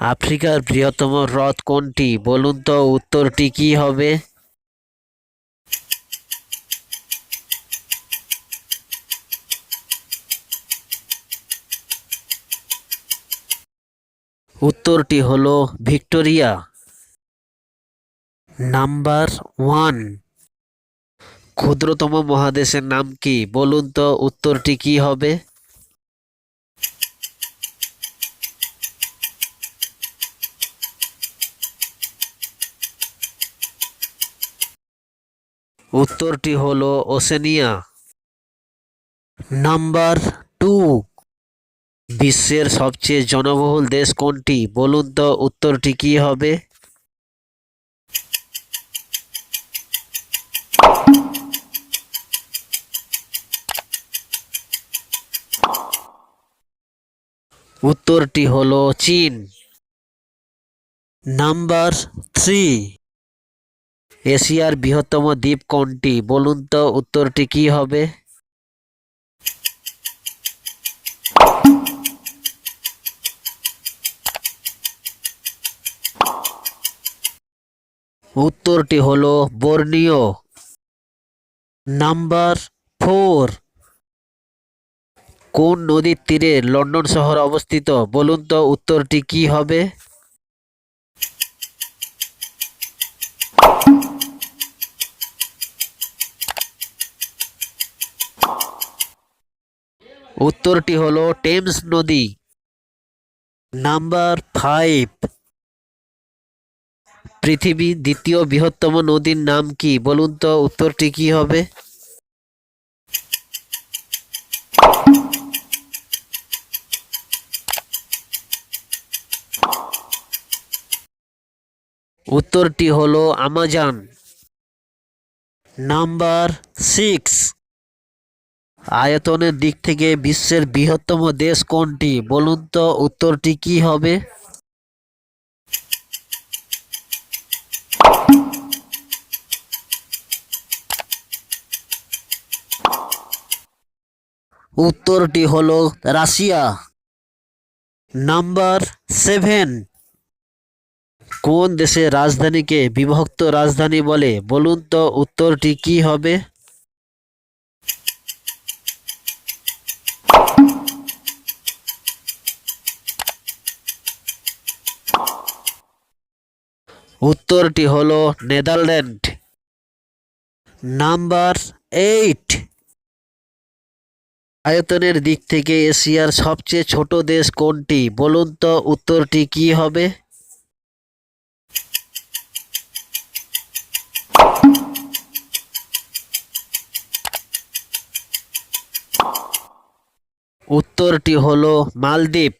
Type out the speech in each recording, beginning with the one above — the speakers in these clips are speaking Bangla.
আফ্রিকার বৃহত্তম হ্রদ কোনটি? বলুন তো উত্তরটি কি হবে? উত্তরটি হলো ভিক্টোরিয়া। Number one. ক্ষুদ্রতম মহাদেশের নাম কি? বলুন তো উত্তরটি কি হবে? উত্তরটি হলো ওশেনিয়া নাম্বার টু, বিশ্বের সবচেয়ে জনবহুল দেশ কোনটি? বলুন তো উত্তরটি কি হবে? উত্তরটি হলো চীন। নাম্বার থ্রি এশিয়ার বৃহত্তম দ্বীপ কোনটি? বলুন তো উত্তরটি কি হবে? উত্তরটি হলো বর্নিও নাম্বার ফোর। কোন নদীর তীরে লন্ডন শহর অবস্থিত? বলুন তো উত্তরটি কি হবে? উত্তরটি হলো টেমস নদী। Number five. পৃথিবীর দ্বিতীয় বৃহত্তম নদীর নাম কি? বলুন তো উত্তরটি কি হবে? উত্তরটি হলো আমাজন। Number six. আয়তনের দিক থেকে বিশ্বের বৃহত্তম দেশ কোনটি? বলুন তো উত্তরটি কি হবে? উত্তরটি হলো রাশিয়া। Number seven. কোন দেশের রাজধানীকে বিভক্ত রাজধানী বলে? বলুন তো উত্তরটি কি হবে? উত্তরটি হলো নেদারল্যান্ড। Number eight. আয়তনের দিক থেকে এশিয়ার সবচেয়ে ছোট দেশ কোনটি? বলুন তো উত্তরটি কি হবে? উত্তরটি হলো মালদ্বীপ।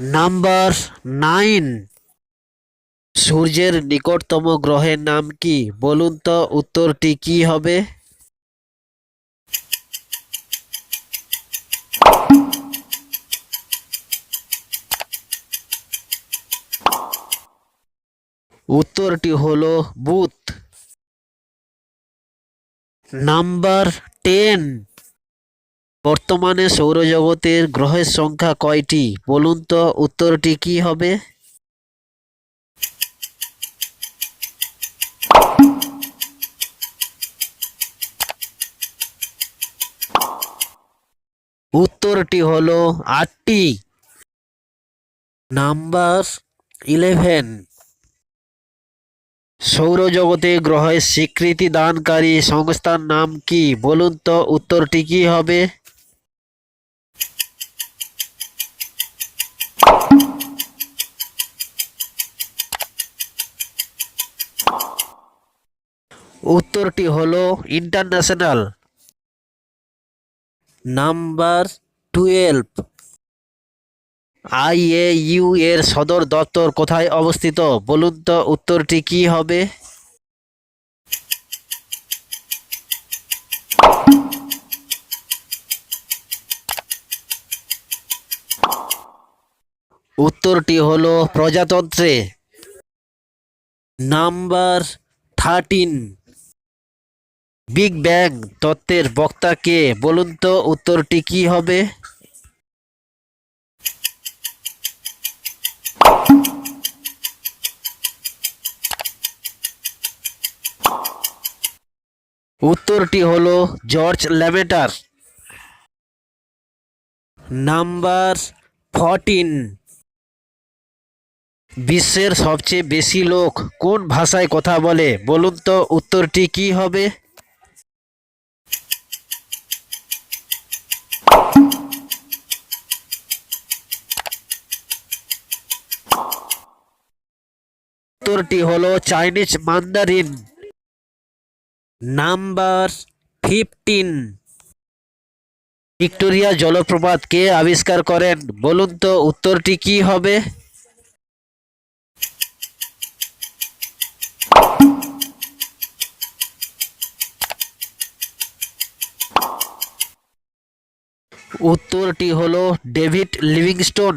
Number nine. সূর্যের নিকটতম গ্রহের নাম কি? বলুন তো উত্তরটি কি হবে? উত্তরটি হলো বুধ। Number ten. বর্তমানে সৌরজগতের গ্রহের সংখ্যা কয়টি? বলুন তো উত্তরটি কি হবে? উত্তরটি হলো আটটি। Number eleven. সৌরজগতে গ্রহের স্বীকৃতি দানকারী সংস্থার নাম কি? বলুন তো, উত্তরটি কি হবে? উত্তরটি হলো ইন্টারন্যাশনাল। Number twelve. আইএইউ এর সদর দপ্তর কোথায় অবস্থিত? বলুন তো উত্তরটি কি হবে? উত্তরটি হলো প্রজাতন্ত্রে। Number thirteen. বিগ ব্যাং তত্ত্বের বক্তা কে বলুন তো, উত্তরটি কি হবে? উত্তরটি হলো জর্জ ল্যাবেটার নাম্বার ফর্টিন। বিশ্বের সবচেয়ে বেশি লোক কোন ভাষায় কথা বলে? বলুন তো, উত্তরটি কি হবে? উত্তরটি হলো Chinese Mandarin. Number fifteen. Victoria জলপ্রপাত কে আবিষ্কার করেন। বলুন তো, উত্তরটি কি হবে? উত্তরটি হলো ডেভিড লিভিংস্টোন।